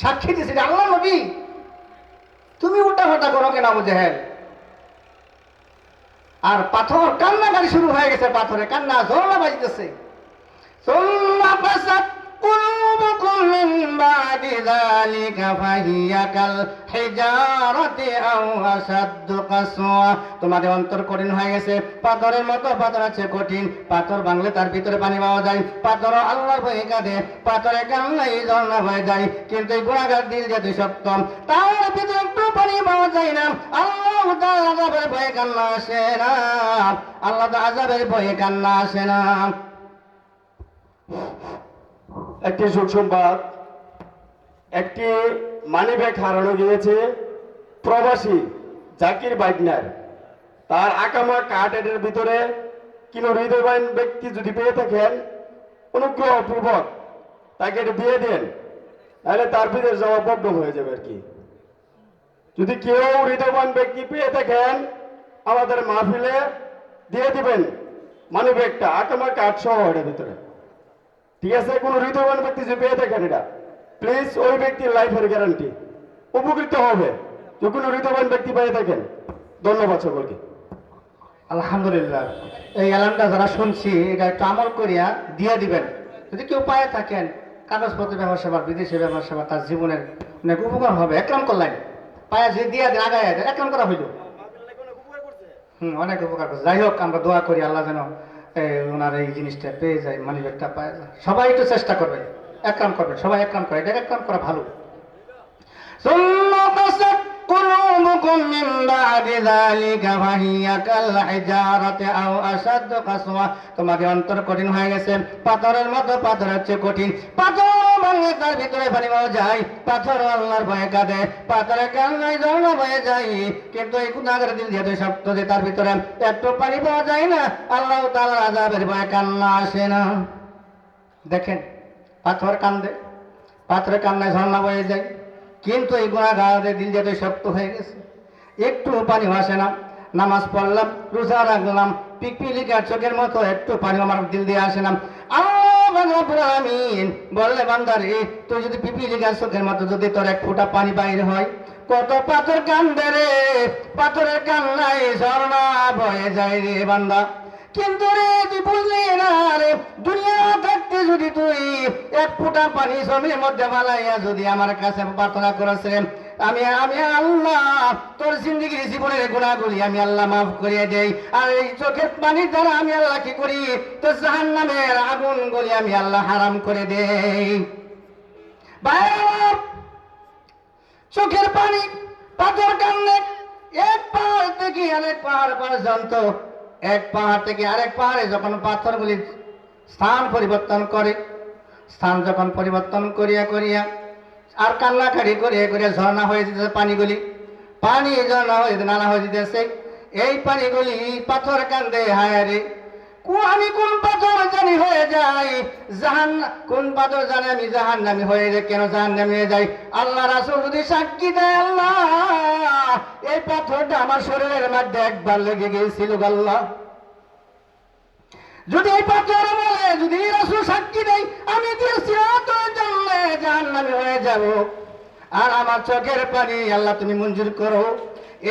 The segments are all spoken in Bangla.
সাক্ষী দিয়েছে আল্লাহ নবী। তুমি উল্টা ফাটা করো কেন বুঝেহেন আর পাথর কান্নাকারি শুরু হয়ে গেছে পাথরে, কান্না জোরলা বাজিতেছে। চল্লা قلوبكم من بعد ذلك فهي كالحجارة أو أشد قسوة তোমাদের অন্তর কঠিন হয়ে গেছে পাথরের মতো পাথর আছে কঠিন পাথর ভাঙলে তার ভিতরে পানি পাওয়া যায় পাথর আল্লাহর ভয়ে কাঁদে পাথরে কান্নাই ঝর্ণা হয়ে যায় কিন্তু এই গুণাগার দিল যেহেতু সত্য তার ভিতরে একটু পানি পাওয়া যায় না আল্লাহ তার আজাবের ভয়ে কান্না আসে না আল্লাহ তার আজাবের ভয়ে কান্না আসে না একটি সুসংবাদ একটি মানি ব্যাগ হারানো গিয়েছে প্রবাসী জাকির বাইকনার। তার আকামা কার্ডের ভিতরে কিনো হৃদয়বান ব্যক্তি যদি পেয়ে থাকেন, অনুগ্রহপূর্বক তাকে এটা দিয়ে দেন তাহলে তার বিদেশ যাওয়া হয়ে যাবে আর কি। যদি কেউ হৃদয়বান ব্যক্তি পেয়ে থাকেন, আমাদের মাহফিলে দিয়ে দিবেন মানি ব্যাগটা আকামা কার্ড সহ এটার ভিতরে। ঠিক আছে কোনো হৃদয়বান ব্যক্তি যে পেয়ে থাকেন এটা। প্লিজ ওই ব্যক্তির লাইফের গ্যারান্টি উপকৃত হবে যে কোনো হৃদয়বান ব্যক্তি পেয়ে থাকেন। ধন্যবাদ সকলকে। আলহামদুলিল্লাহ। এই অ্যালার্মটা যারা শুনছি এটা একটু আমল করিয়া দিয়ে দিবেন। যদি কেউ পায়ে থাকেন কাগজপত্র ব্যবহার সেবা বিদেশি ব্যবহার সেবা তার জীবনের অনেক উপকার হবে। একরাম করলেন পায়ে যে দিয়ে দেন আগায় একরাম করা হইল। হুম অনেক উপকার করছে। যাই হোক আমরা দোয়া করি আল্লাহ যেন ওনার এই জিনিসটা পেয়ে যায় মানি ব্যাগটা পায় যায় সবাই একটু চেষ্টা করবে একরাম করবে সবাই একরাম করে এটা একরাম করা ভালো ثم قست قلوبكم من بعد ذلك فهي كالحجارة أو أشد قسوة তোমাদের অন্তর কঠিন হয়ে গেছে পাথরের মতো পাথর হচ্ছে কঠিন পাথর ভাঙে, তার ভিতরে পানি যায়। পাথর আল্লাহর ভয়ে কাঁদে পাথরে কান্নায় যায়। কিন্তু এই দিল যেহেতু শক্ত যে তার ভিতরে একটু পানি পাওয়া যায় না, আল্লাহ ভয়ে কান্না আসে না। দেখেন, পাথর কান্দে পাথরে কান্নায় ঝর্ণা বয়ে যায়। কিন্তু এই গুণাগারের যাতে শক্ত হয়ে গেছে, একটু পানি আসে না। নামাজ পড়লাম, রোজা রাখলাম, পিকপিলিকার চোখের মতো একটু পানি আমার দিল দিয়ে আসে না। আল্লাহ বললে, বান্দারে, তুই ঝর্ণা বয়ে যায় রে বান্দা। কিন্তু রে, তুই বুঝলি না রে, দুনিয়া থাকতে যদি তুই এক ফোঁটা পানি জমির মধ্যে ফালাইয়া যদি আমার কাছে প্রার্থনা করেছে আমি আমি আল্লাহ, তোর জিন্দগির জীবনের গুণাগুলি আমি আল্লাহ মাফ করিয়ে দেই। আর এই চোখের পানির দ্বারা আমি আল্লাহ কি করি? তোর জাহান নামের আগুন গুলি আমি আল্লাহ হারাম করে দেই। চোখের পানি, পাথর কান্নে এক পাহাড় থেকে আরেক পাহাড় পর্যন্ত, এক পাহাড় থেকে আরেক পাহাড়ে যখন পাথরগুলি স্থান পরিবর্তন করে, স্থান যখন পরিবর্তন করিয়া করিয়া আর কান্নাকারি করিয়া করিয়া ঝর্ণা হয়ে যেতেছে পানিগুলি। পানি ঝর্ণা হয়ে নানা হয়ে যেতেছে। এই পানিগুলি পাথর কান্দে হায়ারে আমি কোন পাথর জানি হয়ে যাই? জাহান কোন পাথর জানি আমি জাহান নামি হয়ে যাই? কেন জাহান নামি হয়ে যাই? আল্লাহ রাসূল যদি সাক্ষী দেয়, আল্লাহ, এই পাথরটা আমার শরীরের মধ্যে একবার লেগে গিয়েছিল আল্লাহ যদি বলে, যদি সাক্ষী দেয়, আমি জন্য হয়ে যাব। আর আমার চোখের পানি, আল্লাহ তুমি মঞ্জুর করো।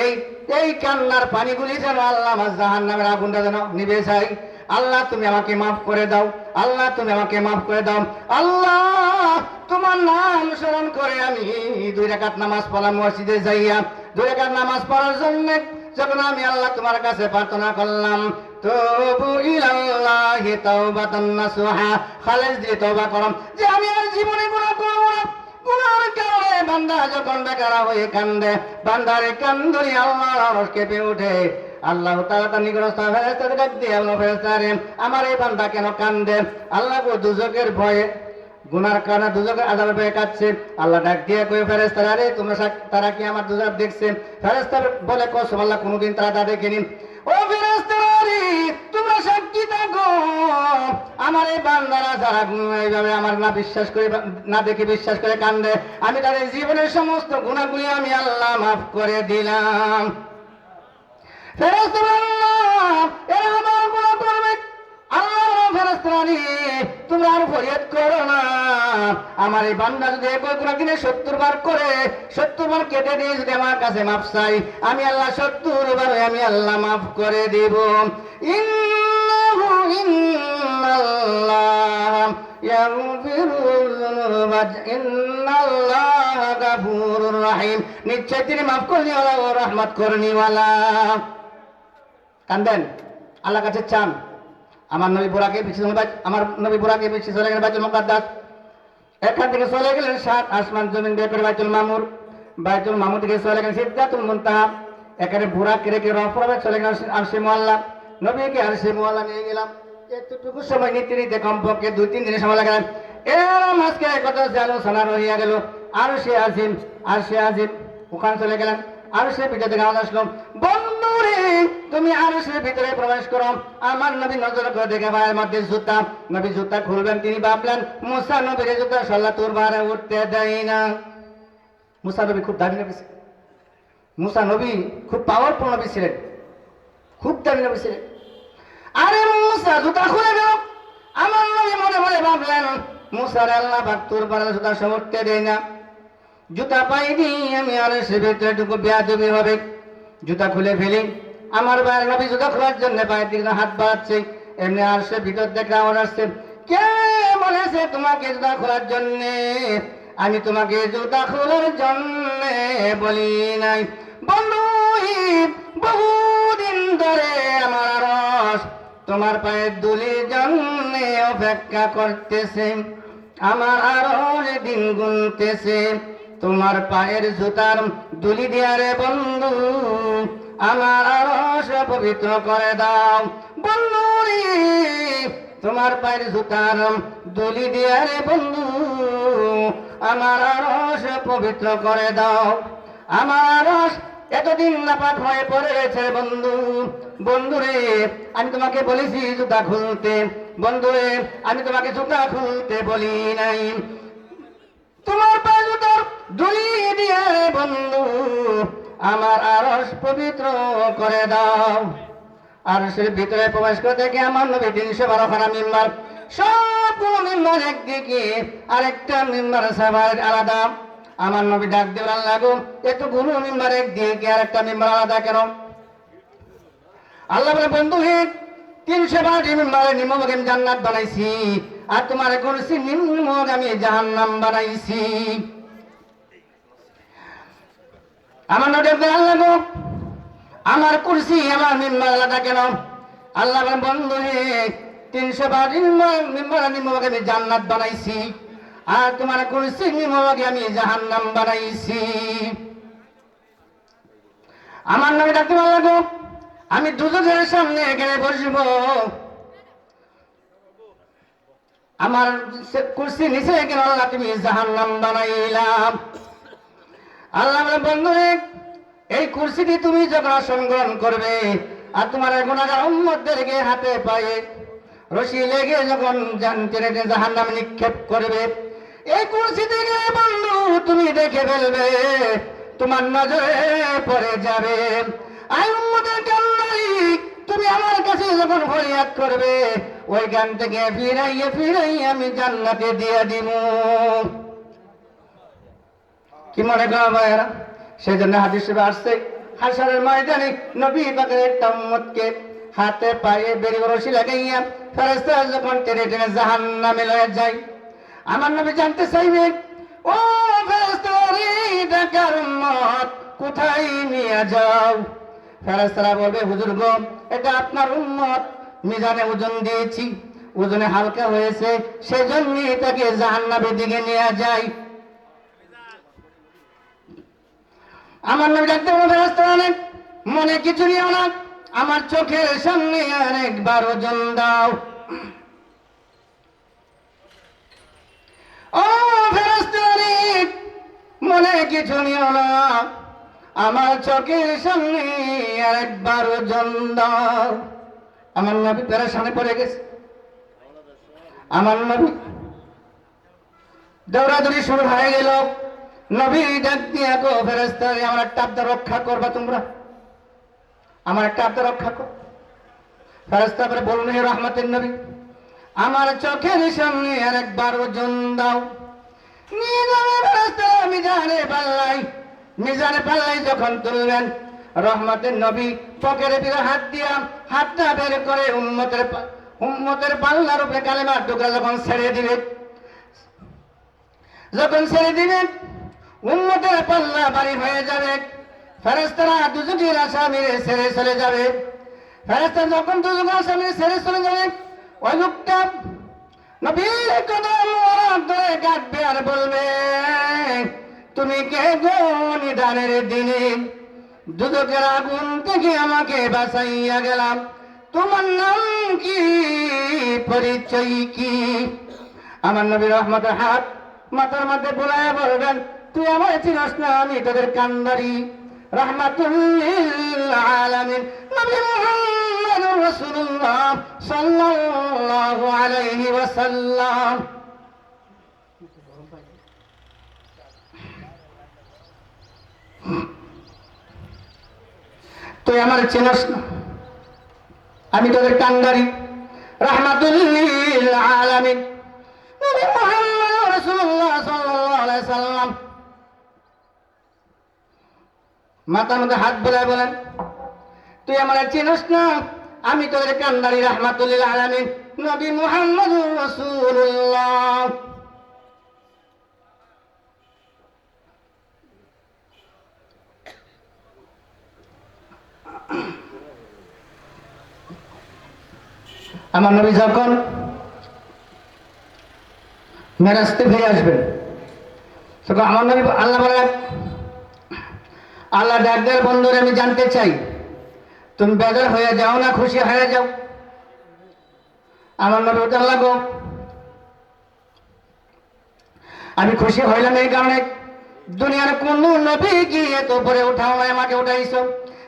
এই এই কান্নার পানিগুলি যেন আল্লাহ আমার আগুনটা যেন নিভে যায় আল্লাহ তুমি আমাকে মাফ করে দাও। আল্লাহ তুমি আমাকে মাফ করে দাও। আল্লাহ, তোমার নাম স্মরণ করে আমি দুই রাকাত নামাজ পড়লাম মসজিদে যাইয়া, দুই রাকাত নামাজ পড়ার জন্য যখন আমি আল্লাহ তোমার কাছে প্রার্থনা করলাম তবু ইলাল্লাহি তাওবাতান নাসুহা খালেজ দিয়ে তওবা করলাম যে আমি আর জীবনে গুনাহ করব না। গুনার কারণে বান্দা যখন বেকারা হয়ে কান্দে, বান্দারে কান্দুরি আল্লাহ রস কেঁপে ওঠে আল্লাহ তাআলা তার নিকটস্থ ফেরেশতাদের ডাক দিয়ে আল্লাহ ফেরেশতারে আমার এই বান্দা কেন কান্দে? আল্লাহ গো দুজকের ভয়ে, গুনার কারণে দুজকের আজাবে পেয়ে কাটছে আল্লাহ ডাক দিয়ে কই ফেরেশতারা তোমরা তারা কি আমার দুজক দেখছে? ফেরেশতা বলে, কসম, আল্লাহ কোনোদিন তারা তা দেখেনি। আমার এই বান্দারা যারা এইভাবে আমার না বিশ্বাস করে, না দেখে বিশ্বাস করে কান্দে, আমি তাদের জীবনের সমস্ত গুণাগুলি আমি আল্লাহ মাফ করে দিলাম। আমি আল্লাহ সত্তর বার আমি আল্লাহ মাফ করে দেব। গাফুরুর রাহিম নিশ্চয় তিনি মাফ করনিওয়ালা ও রহমত করনিওয়ালা কান্দেন? আল্লাহ কাছে চান। আমার নবী বুড়াকে পিছিয়ে আমার নবী বুড়াকে পিছিয়ে চলে গেলেন বাইতুল মুকাদ্দাস। এখান থেকে চলে গেলেন সাত আসমান জমিন বের করে বাইতুল মামুর। বাইতুল মামুর থেকে চলে গেলেন সিদ্ধাতুল মুনতাহা। এখানে বুড়াকে রেখে রফরবে চলে গেলেন আরশে মোয়াল্লা নবীকে আরশে মোয়াল্লা নিয়ে গেলাম। এতটুকু সময় নিতে নিতে কমপক্ষে দুই, তিন দিনের সময় লাগালেন এরম আজকে কত আলোচনা রহিয়া গেল। আর সে আজিম, আর সে আজিম, ওখানে চলে গেলেন আর সে পিঠে থেকে আওয়াজ আসলো বন্ধুরে তুমি আর সে ভিতরে প্রবেশ করো। আমার নবী নজর করে দেখে ভাইয়ের মধ্যে জুতা। নবী জুতা খুলবেন, তিনি ভাবলেন, মুসা নবীর জুতা সাল্লা তোর বারে উঠতে দেয় না। মুসা নবী খুব দামি নবী মুসা নবী খুব পাওয়ারফুল নবী ছিলেন। খুব দামি নবী ছিলেন। আরে মুসা, জুতা খুলে গেল আমার নবী মনে মনে ভাবলেন, মুসার আল্লাহ পাক তোর বারে জুতা উঠতে দেয় না। জুতা পাইনি আমি আর সে ভেতরেটুকু বেয়াদবি হবে। জুতা খুলে ফেলি। আমার বাইরে নবী জুতা খোলার জন্য পায়ের দিকে হাত বাড়াচ্ছে। এমনি আর সে ভিতর থেকে আওয়াজ আসছে। কে বলেছে তোমাকে জুতা খোলার জন্য? আমি তোমাকে জুতা খোলার জন্য বলি নাই। বন্ধু বহুদিন ধরে আমার তোমার পায়ের দুলির জন্য অপেক্ষা করতেছে, আমার আরও দিন গুনতেছে। তোমার পায়ের জুতার দুলি দিয়ারে বন্ধু, আমার আরস পবিত্র করে দাও। বন্ধু তোমার পায়ের জুতার দুলি দিয়ারে বন্ধু, আমার আরস পবিত্র করে দাও। আমার এতদিন নাপাক হয়ে পড়েছে বন্ধু। বন্ধুরে, আমি তোমাকে বলেছি জুতা খুলতে। বন্ধুরে, আমি তোমাকে জুতা খুলতে বলি নাই। তোমার পায়ে জুতার দুই দিয়ে বন্ধু, আমার আরস পবিত্র করে দাও। আর সে ভিতরে প্রবেশ করে দেখে আমার নবী তিনশো বারো খানা মিম্বার, সবগুলো মিম্বার একদিকে, আরেকটা মিম্বার সবার আলাদা। আমার নবী ডাক দেওয়ার লাগো এতগুলো মিম্বার একদিকে আরেকটা মেম্বার আলাদা কেন? আল্লাহ বলে, বন্ধু হে, তিনশো বারোটি মেম্বারে নিমক আমি জান্নাত বানাইছি, আর তোমার করছি নিমক আমি জাহান্নাম বানাইছি। আমার নদী আল্লাহ গো, আমার কুরসি আমার মেম্বার আলাদা কেন? আল্লাহ বলে, বন্ধু হে, তিনশো বারোটি মেম্বার নিমক আমি জান্নাত বানাইছি। আর তোমার কুরসি নিমক আমি জাহান্নাম বানাইছি। আমার নামে ডাকতে ভালো লাগো আমি দুজনের সামনে এখানে বসব। আমার কুর্সি নিচে কেন আল্লাহ তুমি জাহান্নাম বানাইলাম আল্লাহ বন্ধু এই কুর্সিটি তুমি যখন আসন গ্রহণ করবে আর তোমার গুণাগার উম্মতদেরকে হাতে পায়ে রশি লেগে যখন জাহান নামে নিক্ষেপ করবে কুর্সি থেকে বন্ধু তুমি দেখে ফেলবে, তোমার নজরে পড়ে যাবে। আই তুমি আমার কাছে যখন ফরিয়াদ করবে, ওই গান থেকে ফিরাইয়ে ফিরাইয়ে আমি জান্নাতে দিয়ে দিব। কি মনে করো ভাইয়েরা? সেই জন্য হাদিস আসছে হাসারের ময়দানে নবী পাকের একটা হাতে পায়ে বেরিয়ে রশি লাগাইয়া ফেরেস্তা যখন টেনে টেনে জাহান নামে লয়ে যায় আমার নবী জানতে চাইবে ও ডাকার উম্মত, কোথায় নিয়ে যাও? ফেরেস্তারা বলবে, হুজুর গো, এটা আপনার উম্মত। মিজানে ওজন দিয়েছি, ওজনে হালকা হয়েছে সেজন্য তাকে জাহান্নাবের দিকে নিয়ে যায় আমার নামে ডাকতে কোনো ব্যবস্থা অনেক মনে কিছু নিও না। আমার চোখের সামনে আরেকবার ওজন দাও। ও ফেরস্তানি মনে কিছু নিও না। আমার চোখের সামনে আরেকবার ওজন আমার নবী পেরেশানে পড়ে গেছে। আমার নবী দৌড়াদৌড়ি শুরু হয়ে গেল। নবী ডাক দিয়া গো ফেরেস্তারে আমার একটা আবদার রক্ষা করবা তোমরা। আমার একটা রক্ষা কর। ফেরেস্তা বলুন রহমতের নবী। আমার চোখের সামনে আর একবার ওজন দাও। মিজানে পাল্লাই। মিজানে পাল্লাই যখন তুলবেন রহমতের নবী পকেটে ফিরে হাত দিয়া হাতটা বের করে উম্মতের উম্মতের পাল্লার উপরে কালেমার টুকরা যখন ছেড়ে দিবে যখন ছেড়ে দিবেন উম্মতের পাল্লা বাড়ি হয়ে যাবে। ফেরেস্তারা দুজকের আসামিরে ছেড়ে চলে যাবে। ফেরেস্তা যখন দুজকের আসামিরে ছেড়ে চলে যাবে ওই নবীর কদম ধরে কাটবে আর বলবে, তুমি কে গো নিদানের দিনে? দুদকের আগুন থেকে আমাকে বাঁচাইয়া গেলাম। তোমার নাম কি? পরিচয় কি? আমার নবী রহমতের হাত মাথার মধ্যে বোলায় বলবেন, তুই আমার চিনস না, আমি তোদের কান্দারি। রহমাতুল্লিল আলামিন। নবী মুহাম্মদুর রাসূলুল্লাহ সাল্লাল্লাহু আলাইহি ওয়াসাল্লাম। তুই আমার চিনস না। আমি তোদের কান্দারি রহমাতুল্লিল আলামিন। নবী মুহাম্মদ রাসূলুল্লাহ সাল্লাল্লাহু আলাইহি সাল্লাম মাথার মধ্যে হাত বোলায় বলেন, তুই আমার চিনস না? আমি তোদের কান্দারি রহমাতুল্লিল আলামিন, নবী মুহাম্মদ রাসূলুল্লাহ। আমার নবী যখন মেরাজতে ফিরে আসবেন, তখন আমার নবী আল্লাহ আল্লাহ ডাকদের বন্ধুরে আমি জানতে চাই। তুমি বেজার হয়ে যাও না, খুশি হয়ে যাও। আমার নবী বলতে, আল্লাহ গো, আমি খুশি হইলাম এই কারণে। দুনিয়ার কোন নবী কি এত উপরে উঠাও আমাকে উঠাইছ।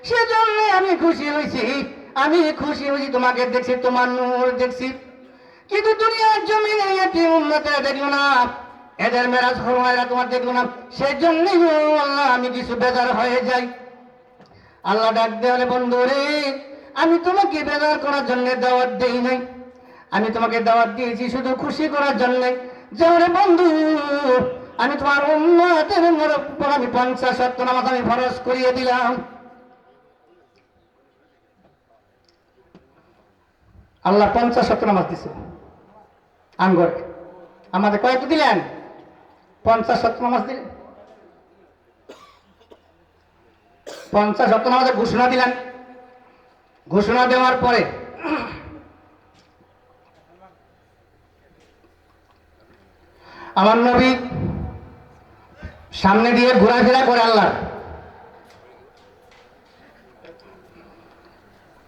সেজন্য আমি খুশি হয়েছি আমি খুশি হয়েছি তোমাকে দেখছি, তোমার নূর দেখছি। কিন্তু দুনিয়ার জমিনে এটি দেখল না। এদের মেরাজ হরমায়রা তোমার দেখল না। সেই জন্যই আল্লাহ, আমি কিছু বেজার হয়ে যাই। আল্লাহ ডাক দেওয়ালে বন্ধু রে আমি তোমাকে বেজার করার জন্য দাওয়াত দেই নাই। আমি তোমাকে দাওয়াত দিয়েছি শুধু খুশি করার জন্য। যে বন্ধু, আমি তোমার উন্নতের উপর আমি পঞ্চাশ সত্য নামাজ আমি ফরজ করিয়ে দিলাম। আল্লাহ পঞ্চাশ সত্য নামাজ দিছে। আঙ্গরে। আমাদের কয়েকটা দিলেন? পঞ্চাশ সত্য নামাজ দিলেন। পঞ্চাশ সত্য নামাজের ঘোষণা দিলেন। ঘোষণা দেওয়ার পরে আমার নবী সামনে দিয়ে ঘোরাফেরা করে আল্লাহ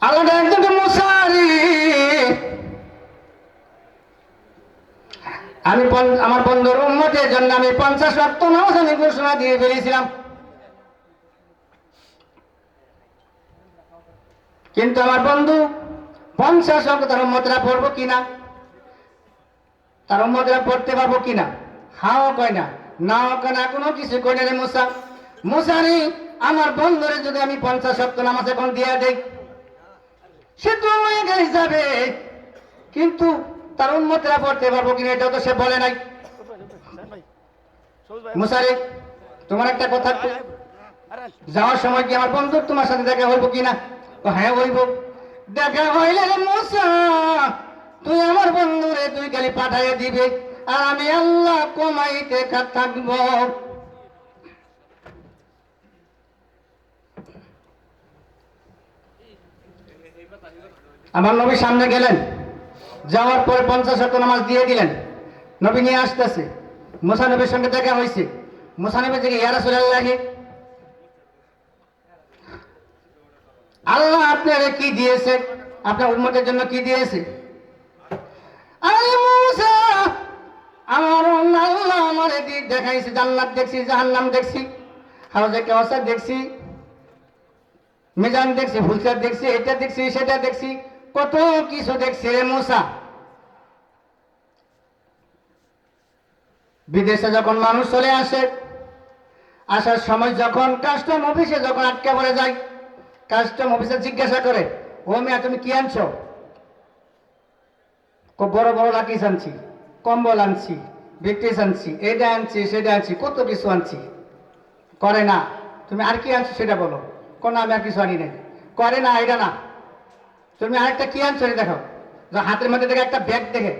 আল্লাহ মশারি আমি আমার বন্ধুর উন্নতির জন্য আমি পঞ্চাশ রক্ত নামাজ আমি ঘোষণা দিয়ে ফেলেছিলাম। কিন্তু আমার বন্ধু পঞ্চাশ অঙ্ক তার উন্মতরা পড়ব কিনা তার উন্মতরা পড়তে পারব কিনা হাও কয় না নাও কয় না কোনো কিছু কয় না রে মুসা মুসারি আমার বন্ধুরে যদি আমি পঞ্চাশ অক্ট নামাজ এখন দিয়ে দেই সে তো হয়ে যাবে কিন্তু তার উন্মতরা পড়তে পারব কিনা এটাও তো সে বলে নাই মুসারি তোমার একটা কথা যাওয়ার সময় কি আমার বন্ধু তোমার সাথে দেখা হইব কিনা হ্যাঁ হইব দেখা হইলে মুসা, তুই আমার বন্ধু রে, তুই খালি পাঠাইয়া দিবে, আর আমি আল্লাহ কমাইতে খা- থাকব। আমার নবী সামনে গেলেন, যাওয়ার পরে পঞ্চাশ শত নামাজ দিয়ে দিলেন। নবী নিয়ে আসতেছে। মুসা নবীর সঙ্গে দেখা হয়েছে মুসা নবী থেকে ইয়ারা সুলাল্লাহি আল্লাহ আপনারে কি দিয়েছে? আপনার উন্মতের জন্য কি দিয়েছে? আমার আল্লাহ আমার দেখাইছে, জান্নাত দেখছি, জাহান্নাম দেখছি হাউজে কেওয়াসার দেখছি, মিজান দেখছি ফুলচার দেখছি, এটা দেখছি, সেটা দেখছি, কত কিছু দেখছি রে মুসা। বিদেশে যখন মানুষ চলে আসে, আসার সময় যখন কাস্টম অফিসে যখন আটকে পড়ে যায় কাস্টম অফিসে জিজ্ঞাসা করে, ও মিয়া, তুমি কি আনছো? বড় বড় লাকিস আনছি, কম্বল আনছি, ব্রিটিশ আনছি এটা আনছি সেটা আনছি, কত কিছু আনছি। করে না, তুমি আর কি আনছো সেটা বলো। কোনো আমি আর কিছু আনি নাই। করে না এটা না। তুমি আরেকটা কি আনছো দেখো। হাতের মধ্যে দেখে একটা ব্যাগ দেখে,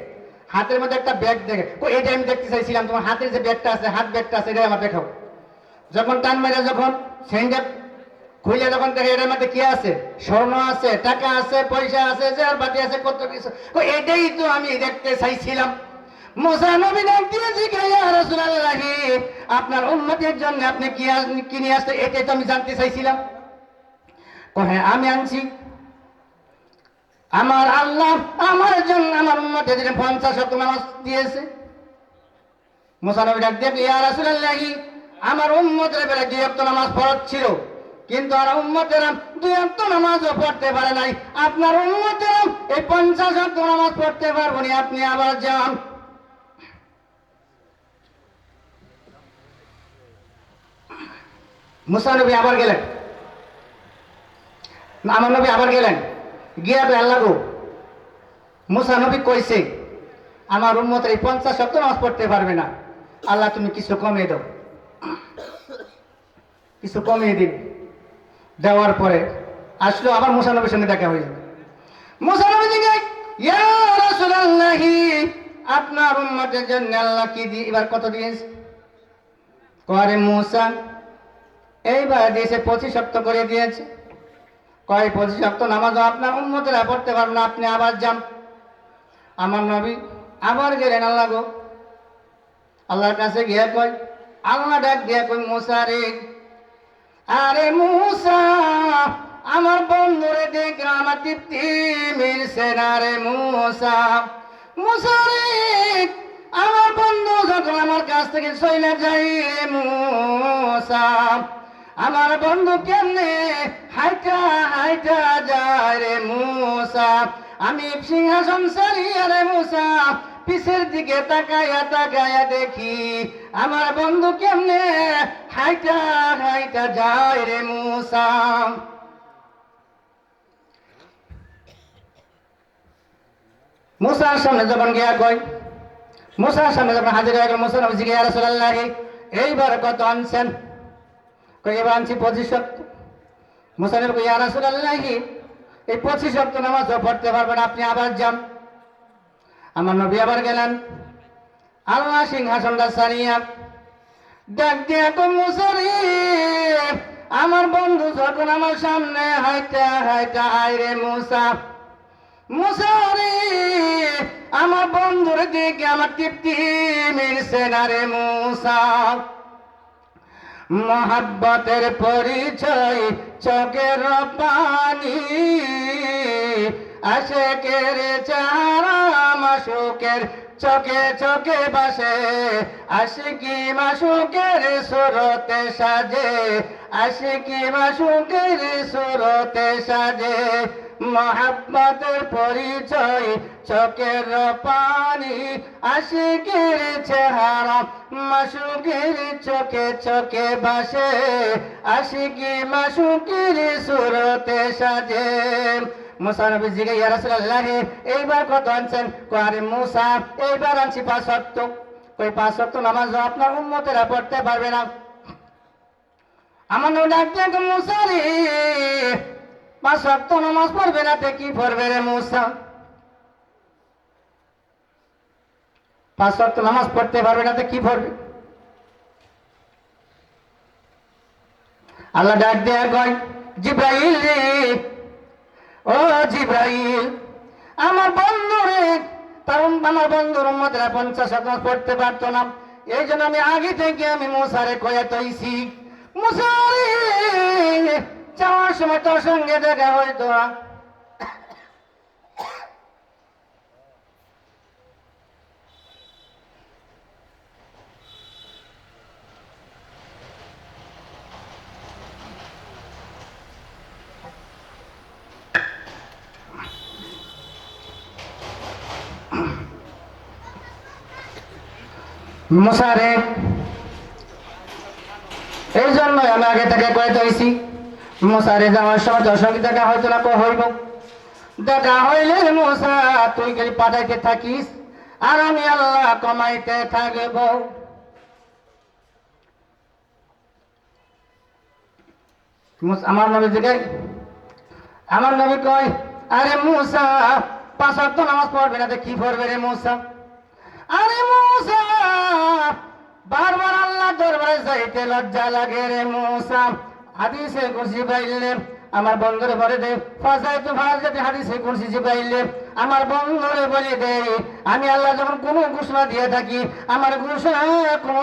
হাতের মধ্যে একটা ব্যাগ দেখে। ও এটা আমি দেখতে চাইছিলাম, তোমার হাতের যে ব্যাগটা আছে, হাত ব্যাগটা আছে এটা আমার দেখাও। যখন টান মেরে যখন সেন্ডে খুলে যখন দেখে এটার মধ্যে কি আছে? স্বর্ণ আছে, টাকা আছে, পয়সা আছে আর বাকি আছে, কত কিছু। এটাই তো আমি দেখতে চাইছিলাম। মোসা নবী ডাক দিয়ে জিজ্ঞাসা রাসূলুল্লাহি, আপনার উম্মতের জন্য আপনি কি আন- কি নিয়ে আসতে এটাই তো আমি জানতে চাইছিলাম। হ্যাঁ আমি আনছি। আমার আল্লাহ আমার জন্য আমার জন্য পঞ্চাশ শত নামাজ দিয়েছে। মুসানবী ডাক দিয়ে ইয়া রাসূলুল্লাহি, আমার উম্মতের বেলা দুই নামাজ ফরজ ছিল। কিন্তু আর উম্মতেরা দুই অক্ত নামাজও পড়তে পারে নাই। আপনার উম্মতেরা এই পঞ্চাশ অক্ত নামাজ পড়তে পারব না, আপনি আবার যান। মুসানবী আবার গেলেন। আমার নবী আবার গেলেন। গিয়া তো আল্লাহ গো, মুসা কইছে, আমার উন্মতের এই পঞ্চাশ শব্দ নামাজ পড়তে পারবে না। আল্লাহ, তুমি কিছু কমিয়ে দাও। কিছু কমিয়ে দিন। দেওয়ার পরে আসলো আবার মুসানবীর সঙ্গে দেখা হয়ে যাবে মুসা নবী দিকে রাসূলুল্লাহি, আপনার উম্মতের জন্য আল্লাহ কি দিয়ে এবার কত দিয়েছে? করে মুসা এইবার দিয়েছে পঁচিশ সপ্তাহ করে দিয়েছে। কয়, পঁচিশ সপ্তাহ নামাজও আপনার উন্মতেরা পড়তে পারবে না, আপনি আবার যান। আমার নবী আবার গেলেন, আল্লাহ গো, আল্লাহর কাছে গিয়ে কয়, আল্লাহ ডাক দিয়ে কই মুসা রে আরে মুসা, আমার বন্ধুরে দেখ আমার তৃপ্তি মিলছে না রে মুসা। মুসা রে, আমার বন্ধু যখন আমার কাছ থেকে চলে যাই মুসা, আমার বন্ধু কেমনে হাইটা হাইটা যায় রে মুসা। আমি সিংহাসন সারিয়া রে মুসা পিছের দিকে তাকায়া তাকায়া দেখি, আমার বন্ধু কেমনে? হাইটা হাইটা যায় রে মুসা। মুসার সামনে যখন গিয়া কই মুসার সামনে যখন হাজির হয়ে গেল, মুসা নবী জিজ্ঞাসা রাসূলুল্লাহ, এইবার কত আনছেন? কই এবার আনছি পঁচিশ সপ্তাহ মুসা নবী ইয়া রাসূলুল্লাহ, এই পঁচিশ সপ্তাহ নামাজও পড়তে পারবেন, আপনি আবার যান। আমার নবী আবার গেলেন। আল্লাহ সিংহাসনটা সারিয়া ডাক দিয়া তো মুসারি আমার বন্ধু যখন আমার সামনে হাইটা হাইটা আইরে মুসা মুসারি আমার বন্ধুর দিকে আমার তৃপ্তি মিলছে না রে মুসা। মহাব্বতের পরিচয় চোখের পানি আশেকের চারা মাসুকের চোখে চোখে বাসে। আশিকি মাসুকের সুরতে সাজে। আশিকি মাসুকের সুরতে সাজে। মহাব্বতের পরিচয় চোখের পানি। আশিকের চেহারা মাসুকের চোখে চোখে বাসে। আশিকি মাসুকের সুরতে সাজে। মুসা নবী জিগে ইয়া রাসূলুল্লাহ, এইবার কত আনছেন? কয় মুসা, এইবার আনছি পাঁচ শক্ত কই পাঁচ শক্ত নামাজ আপনার উম্মতেরা পড়তে পারবে না। আমার নবী ডাক দিয়ে মুসা রে, পাঁচ শক্ত নামাজ পড়বে না তে, কি পড়বে রে মুসা? পাঁচ শক্ত নামাজ পড়তে পারবে না তে, কি পড়বে? আল্লাহ ডাক দেয়া কয়, জিব্রাইল রে ও জিব্রাইল, আমার বন্ধু রে তার আমার বন্ধুর মধ্যে পঞ্চাশ শতাংশ পড়তে পারতো না। এই জন্য আমি আগে থেকে আমি মশারে কয়া তৈছি মশারে যাওয়ার সময় তোর সঙ্গে দেখা হয়তো মশারে এই জন্য আমি আগে থেকে কয়ে তৈছি মশারে যাওয়ার সময় সঙ্গে দেখা হয়তো না হইব? দেখা হইলে মশা তুই গেলি পাঠাইতে থাকিস, আর আমি আল্লাহ কমাইতে থাকব। আমার নবী জিগাই আমার নবী কয়, আরে মুসা, পাঁচ নামাজ পড়বে না কি পড়বে রে মুসা? আরে মৌসা, বারবার আল্লাহ দরবারে যাইতে লজ্জা লাগে রে মৌসা। হাদিসে কুরসি পাইলে আমার বন্ধুর বলে দে ফাজাই তো ফাজাতে হাদিসে কুরসি জি পাইলে আমার বন্ধুরে বলে দে, আমি আল্লাহ যখন কোনো ঘোষণা দিয়ে থাকি, আমার ঘোষণা কোনো